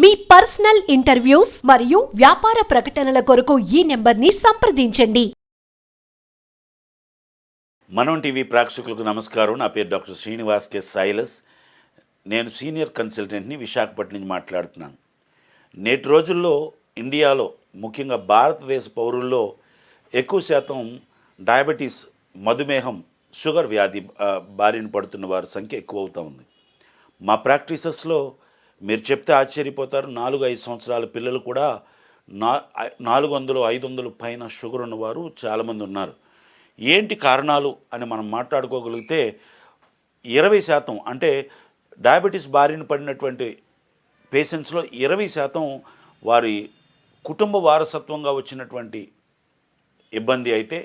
మీ personal interviews మరియు వ్యాపార ప్రకటనల కొరకు ఈ నెంబర్ని సంప్రదించండి. మనం టీవీ ప్రేక్షకులకు నమస్కారం. నా పేరు డాక్టర్ శ్రీనివాస్ కె. సైలస్. నేను సీనియర్ కన్సల్టెంట్ని విశాఖపట్నం నుంచి మాట్లాడుతున్నాను. నేటి రోజుల్లో ఇండియాలో ముఖ్యంగా భారతదేశ పౌరుల్లో ఎక్కువ శాతం డయాబెటీస్ మధుమేహం షుగర్ వ్యాధి బారిన పడుతున్న వారి సంఖ్య ఎక్కువ అవుతూ ఉంది. మా ప్రాక్టీసెస్లో మీరు చెప్తే ఆశ్చర్యపోతారు. నాలుగు ఐదు సంవత్సరాల పిల్లలు కూడా నా నాలుగు వందలు ఐదు వందలు పైన షుగర్ ఉన్నవారు చాలామంది ఉన్నారు. ఏంటి కారణాలు అని మనం మాట్లాడుకోగలిగితే ఇరవై శాతం అంటే డయాబెటీస్ బారిన పడినటువంటి పేషెంట్స్లో ఇరవై శాతం వారి కుటుంబ వారసత్వంగా వచ్చినటువంటి ఇబ్బంది అయితే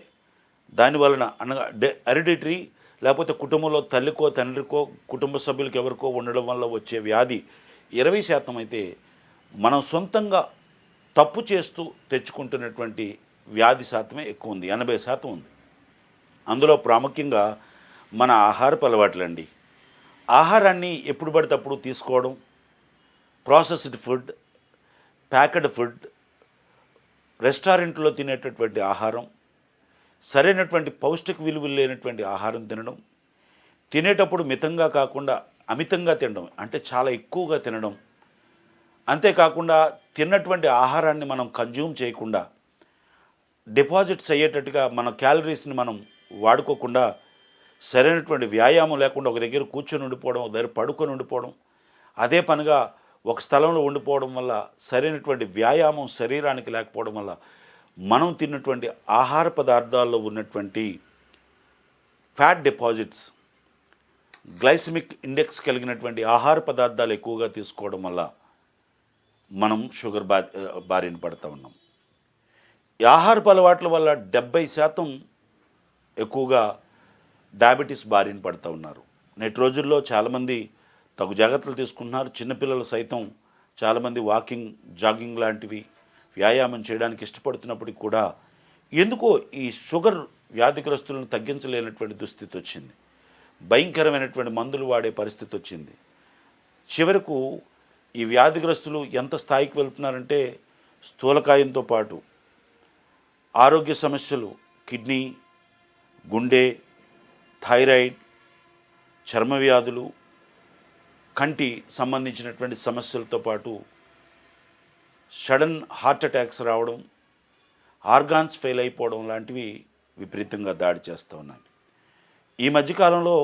దాని వలన అనగా హెరిడిటరీ లేకపోతే కుటుంబంలో తల్లికో తండ్రికో కుటుంబ సభ్యులకు ఎవరికో ఉండడం వల్ల వచ్చే వ్యాధి ఇరవై శాతం అయితే మనం సొంతంగా తప్పు చేస్తూ తెచ్చుకుంటున్నటువంటి వ్యాధి శాతమే ఎక్కువ ఉంది ఎనభై శాతం ఉంది. అందులో ప్రాముఖ్యంగా మన ఆహారపు అలవాట్లండి. ఆహారాన్ని ఎప్పుడు పడితే అప్పుడు తీసుకోవడం ప్రాసెస్డ్ ఫుడ్ ప్యాకెడ్ ఫుడ్ రెస్టారెంట్లో తినేటటువంటి ఆహారం సరైనటువంటి పౌష్టిక విలువలు లేనటువంటి ఆహారం తినడం తినేటప్పుడు మితంగా కాకుండా అమితంగా తినడం అంటే చాలా ఎక్కువగా తినడం. అంతేకాకుండా తిన్నటువంటి ఆహారాన్ని మనం కన్జ్యూమ్ చేయకుండా డిపాజిట్స్ అయ్యేటట్టుగా మన క్యాలరీస్ని మనం వాడుకోకుండా సరైనటువంటి వ్యాయామం లేకుండా ఒక దగ్గర కూర్చొని ఉండిపోవడం ఒక దగ్గర పడుకొని ఉండిపోవడం అదే పనిగా ఒక స్థలంలో ఉండిపోవడం వల్ల సరైనటువంటి వ్యాయామం శరీరానికి లేకపోవడం వల్ల మనం తిన్నటువంటి ఆహార పదార్థాల్లో ఉన్నటువంటి ఫ్యాట్ డిపాజిట్స్ గ్లైసమిక్ ఇండెక్స్ కలిగినటువంటి ఆహార పదార్థాలు ఎక్కువగా తీసుకోవడం వల్ల మనం షుగర్ బా బారిన పడుతూ ఉన్నాం. ఈ ఆహారపు అలవాట్ల వల్ల డెబ్బై శాతం ఎక్కువగా డయాబెటీస్ బారిన పడుతూ ఉన్నారు. నేటి రోజుల్లో చాలామంది తగు జాగ్రత్తలు తీసుకుంటున్నారు. చిన్నపిల్లలు సైతం చాలామంది వాకింగ్ జాగింగ్ లాంటివి వ్యాయామం చేయడానికి ఇష్టపడుతున్నప్పటికీ కూడా ఎందుకో ఈ షుగర్ వ్యాధిగ్రస్తులను తగ్గించలేనటువంటి దుస్థితి వచ్చింది. భయంకరమైనటువంటి మందులు వాడే పరిస్థితి వచ్చింది. చివరకు ఈ వ్యాధిగ్రస్తులు ఎంత స్థాయికి వెళ్తున్నారంటే స్థూలకాయంతో పాటు ఆరోగ్య సమస్యలు కిడ్నీ గుండె థైరాయిడ్ చర్మ వ్యాధులు కంటి సంబంధించినటువంటి సమస్యలతో పాటు సడన్ హార్ట్ అటాక్స్ రావడం ఆర్గాన్స్ ఫెయిల్ అయిపోవడం లాంటివి విపరీతంగా దాడి చేస్తూ ఉన్నాయి. ఈ మధ్యకాలంలో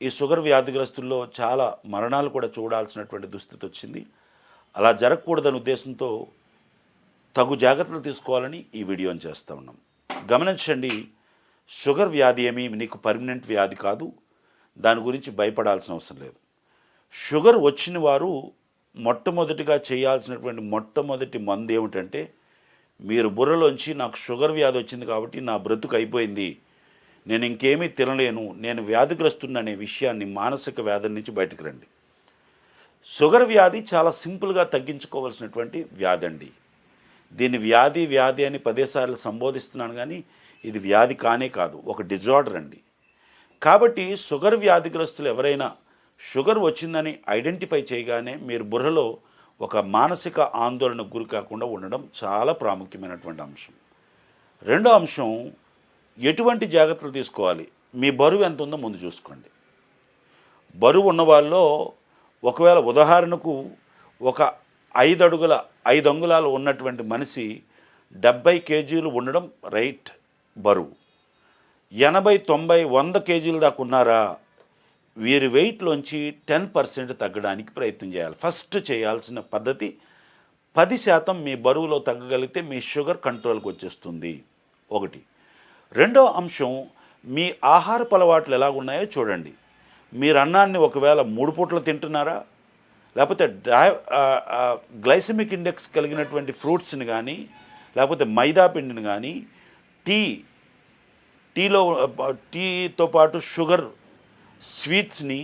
ఈ షుగర్ వ్యాధిగ్రస్తుల్లో చాలా మరణాలు కూడా చూడాల్సినటువంటి దుస్థితి వచ్చింది. అలా జరగకూడదనే ఉద్దేశంతో తగు జాగ్రత్తలు తీసుకోవాలని ఈ వీడియోని చేస్తూ ఉన్నాం. గమనించండి షుగర్ వ్యాధి ఏమి నీకు పర్మనెంట్ వ్యాధి కాదు. దాని గురించి భయపడాల్సిన అవసరం లేదు. షుగర్ వచ్చిన వారు మొట్టమొదటిగా చేయాల్సినటువంటి మొట్టమొదటి మందు ఏమిటంటే మీరు బుర్రలోంచి నాకు షుగర్ వ్యాధి వచ్చింది కాబట్టి నా బ్రతుకు అయిపోయింది నేను ఇంకేమీ తినలేను నేను వ్యాధిగ్రస్తున్ననే విషయాన్ని మానసిక వ్యాధి నుంచి బయటకు రండి. షుగర్ వ్యాధి చాలా సింపుల్గా తగ్గించుకోవాల్సినటువంటి వ్యాధి అండి దీన్ని వ్యాధి వ్యాధి అని పదేసార్లు సంబోధిస్తున్నాను కానీ ఇది వ్యాధి కానే కాదు ఒక డిజార్డర్ అండి. కాబట్టి షుగర్ వ్యాధిగ్రస్తులు ఎవరైనా షుగర్ వచ్చిందని ఐడెంటిఫై చేయగానే మీరు బుర్రలో ఒక మానసిక ఆందోళనకు గురి కాకుండా ఉండడం చాలా ప్రాముఖ్యమైనటువంటి అంశం. రెండో అంశం ఎటువంటి జాగ్రత్తలు తీసుకోవాలి? మీ బరువు ఎంత ఉందో ముందు చూసుకోండి. బరువు ఉన్న వాళ్ళలో ఒకవేళ ఉదాహరణకు ఒక ఐదు అడుగుల ఐదు అంగుళాలు ఉన్నటువంటి మనిషి డెబ్బై కేజీలు ఉండడం రైట్ బరువు. ఎనభై తొంభై వంద కేజీలు దాకా ఉన్నారా? వీరి వెయిట్లోంచి టెన్ పర్సెంట్ తగ్గడానికి ప్రయత్నం చేయాలి. ఫస్ట్ చేయాల్సిన పద్ధతి పది శాతం మీ బరువులో తగ్గగలిగితే మీ షుగర్ కంట్రోల్కి వచ్చేస్తుంది. ఒకటి. రెండో అంశం మీ ఆహారపు అలవాట్లు ఎలా ఉన్నాయో చూడండి. మీరు అన్నాన్ని ఒకవేళ మూడు పూటలు తింటున్నారా? లేకపోతే డై గ్లైసమిక్ ఇండెక్స్ కలిగినటువంటి ఫ్రూట్స్ని కానీ లేకపోతే మైదా పిండిని కానీ టీ టీలో టీతో పాటు షుగర్ స్వీట్స్ని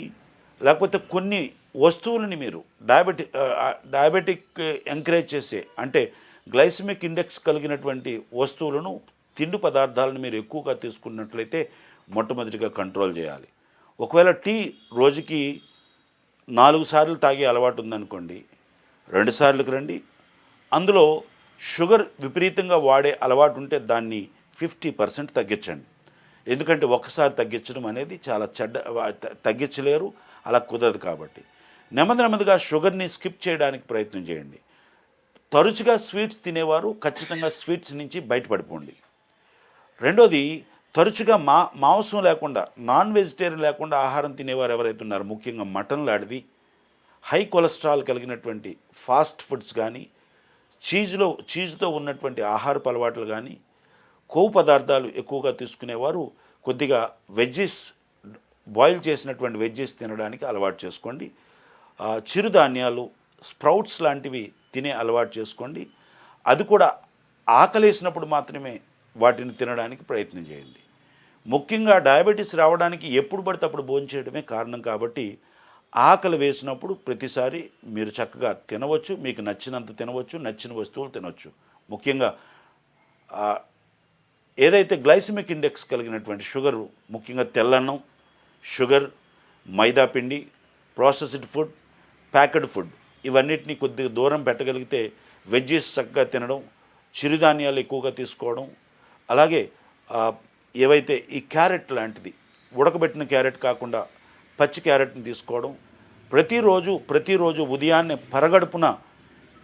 లేకపోతే కొన్ని వస్తువులని మీరు డయాబెటిక్ డయాబెటిక్ ఎంకరేజ్ చేసే అంటే గ్లైసమిక్ ఇండెక్స్ కలిగినటువంటి వస్తువులను తిండి పదార్థాలను మీరు ఎక్కువగా తీసుకున్నట్లయితే మొట్టమొదటిగా కంట్రోల్ చేయాలి. ఒకవేళ టీ రోజుకి నాలుగు సార్లు తాగే అలవాటు ఉందనుకోండి రెండు సార్లకు రండి. అందులో షుగర్ విపరీతంగా వాడే అలవాటు ఉంటే దాన్ని ఫిఫ్టీ పర్సెంట్ తగ్గించండి. ఎందుకంటే ఒక్కసారి తగ్గించడం అనేది చాలా చెడ్డ త- తగ్గించలేరు అలా కుదరదు కాబట్టి. నెమ్మది నెమ్మదిగా షుగర్ని స్కిప్ చేయడానికి ప్రయత్నం చేయండి. తరచుగా స్వీట్స్ తినేవారు ఖచ్చితంగా స్వీట్స్ నుంచి బయటపడిపోండి. రెండోది తరచుగా మా మాంసం లేకుండా నాన్ వెజిటేరియన్ లేకుండా ఆహారం తినేవారు ఎవరైతే ఉన్నారో ముఖ్యంగా మటన్ లాంటిది హై కొలెస్ట్రాల్ కలిగినటువంటి ఫాస్ట్ ఫుడ్స్ కానీ చీజ్లో చీజ్తో ఉన్నటువంటి ఆహారపు అలవాట్లు కానీ కొవ్వు పదార్థాలు ఎక్కువగా తీసుకునేవారు కొద్దిగా వెజ్జెస్ బాయిల్ చేసినటువంటి వెజ్జెస్ తినడానికి అలవాటు చేసుకోండి. చిరుధాన్యాలు స్ప్రౌట్స్ లాంటివి తినే అలవాటు చేసుకోండి. అది కూడా ఆకలేసినప్పుడు మాత్రమే వాటిని తినడానికి ప్రయత్నం చేయండి. ముఖ్యంగా డయాబెటీస్ రావడానికి ఎప్పుడు పడితే అప్పుడు భోంచేయడమే కారణం కాబట్టి ఆకలి వేసినప్పుడు ప్రతిసారి మీరు చక్కగా తినవచ్చు మీకు నచ్చినంత తినవచ్చు నచ్చిన వస్తువులు తినవచ్చు. ముఖ్యంగా ఏదైతే గ్లైసిమిక్ ఇండెక్స్ కలిగినటువంటి షుగర్ ముఖ్యంగా తెల్లన్నం షుగర్ మైదా పిండి ప్రాసెస్డ్ ఫుడ్ ప్యాకెడ్ ఫుడ్ ఇవన్నిటిని కొద్దిగా దూరం పెట్టగలిగితే వెజ్జెస్ చక్కగా తినడం చిరుధాన్యాలు ఎక్కువగా తీసుకోవడం అలాగే ఏవైతే ఈ క్యారెట్ లాంటిది ఉడకబెట్టిన క్యారెట్ కాకుండా పచ్చి క్యారెట్ని తీసుకోవడం ప్రతిరోజు ప్రతిరోజు ఉదయాన్నే పరగడుపున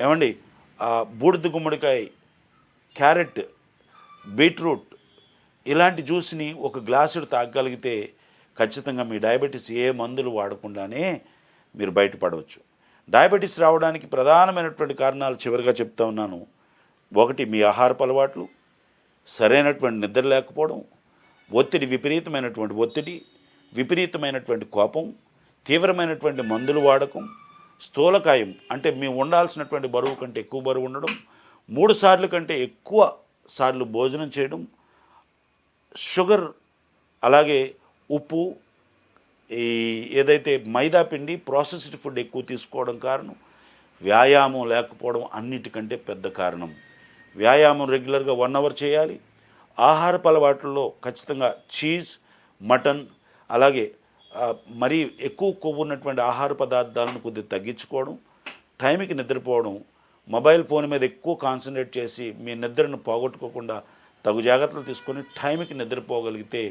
ఏమండి బూడిద గుమ్మడికాయ క్యారెట్ బీట్రూట్ ఇలాంటి జ్యూస్ని ఒక గ్లాసుడు తాగగలిగితే ఖచ్చితంగా మీ డయాబెటీస్ ఏ మందులు వాడకుండానే మీరు బయటపడవచ్చు. డయాబెటీస్ రావడానికి ప్రధానమైనటువంటి కారణాలు చివరిగా చెప్తా ఉన్నాను. ఒకటి మీ ఆహారపు అలవాట్లు. సరైనటువంటి నిద్ర లేకపోవడం ఒత్తిడి విపరీతమైనటువంటి ఒత్తిడి విపరీతమైనటువంటి కోపం తీవ్రమైనటువంటి మందులు వాడకం స్థూలకాయం. అంటే మేము ఉండాల్సినటువంటి బరువు కంటే ఎక్కువ బరువు ఉండడం మూడు సార్లు కంటే ఎక్కువ సార్లు భోజనం చేయడం షుగర్ అలాగే ఉప్పు ఈ ఏదైతే మైదా పిండి ప్రాసెస్డ్ ఫుడ్ ఎక్కువ తీసుకోవడం కారణం వ్యాయామం లేకపోవడం అన్నిటికంటే పెద్ద కారణం. వ్యాయామం రెగ్యులర్గా వన్ అవర్ చేయాలి. ఆహారపు అలవాట్లలో ఖచ్చితంగా చీజ్ మటన్ అలాగే మరీ ఎక్కువ కొవ్వు ఉన్నటువంటి ఆహార పదార్థాలను కొద్దిగా తగ్గించుకోవడం టైంకి నిద్రపోవడం మొబైల్ ఫోన్ మీద ఎక్కువ కాన్సన్ట్రేట్ చేసి మీ నిద్రను పోగొట్టుకోకుండా తగు జాగ్రత్తలు తీసుకొని టైంకి నిద్రపోగలిగితే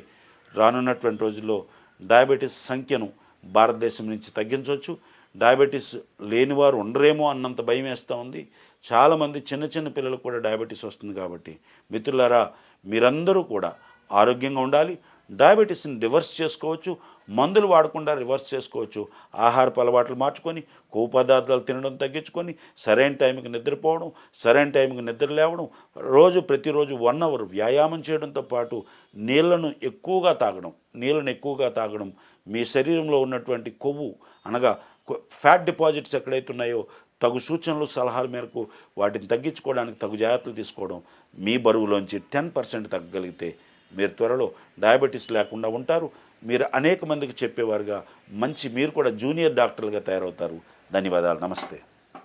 రానున్నటువంటి రోజుల్లో డయాబెటీస్ సంఖ్యను భారతదేశం నుంచి తగ్గించవచ్చు. డయాబెటీస్ లేనివారు ఉండరేమో అన్నంత భయం వేస్తూ ఉంది. చాలామంది చిన్న చిన్న పిల్లలకు కూడా డయాబెటీస్ వస్తుంది కాబట్టి మిత్రులారా మీరందరూ కూడా ఆరోగ్యంగా ఉండాలి డయాబెటీస్ని రివర్స్ చేసుకోవచ్చు మందులు వాడకుండా రివర్స్ చేసుకోవచ్చు ఆహారపు అలవాట్లు మార్చుకొని కొవ్వు పదార్థాలు తినడం తగ్గించుకొని సరైన టైంకి నిద్రపోవడం సరైన టైంకి నిద్ర లేవడం రోజు ప్రతిరోజు వన్ అవర్ వ్యాయామం చేయడంతో పాటు నీళ్ళను ఎక్కువగా తాగడం నీళ్ళను ఎక్కువగా తాగడం మీ శరీరంలో ఉన్నటువంటి కొవ్వు అనగా ఫ్యాట్ డిపాజిట్స్ ఎక్కడైతే ఉన్నాయో తగు సూచనలు సలహాల మేరకు వాటిని తగ్గించుకోవడానికి తగు జాగ్రత్తలు తీసుకోవడం మీ బరువులోంచి టెన్ పర్సెంట్ తగ్గగలిగితే మీరు త్వరలో డయాబెటీస్ లేకుండా ఉంటారు. మీరు అనేక మందికి చెప్పేవారుగా మంచి మీరు కూడా జూనియర్ డాక్టర్లుగా తయారవుతారు. ధన్యవాదాలు. నమస్తే.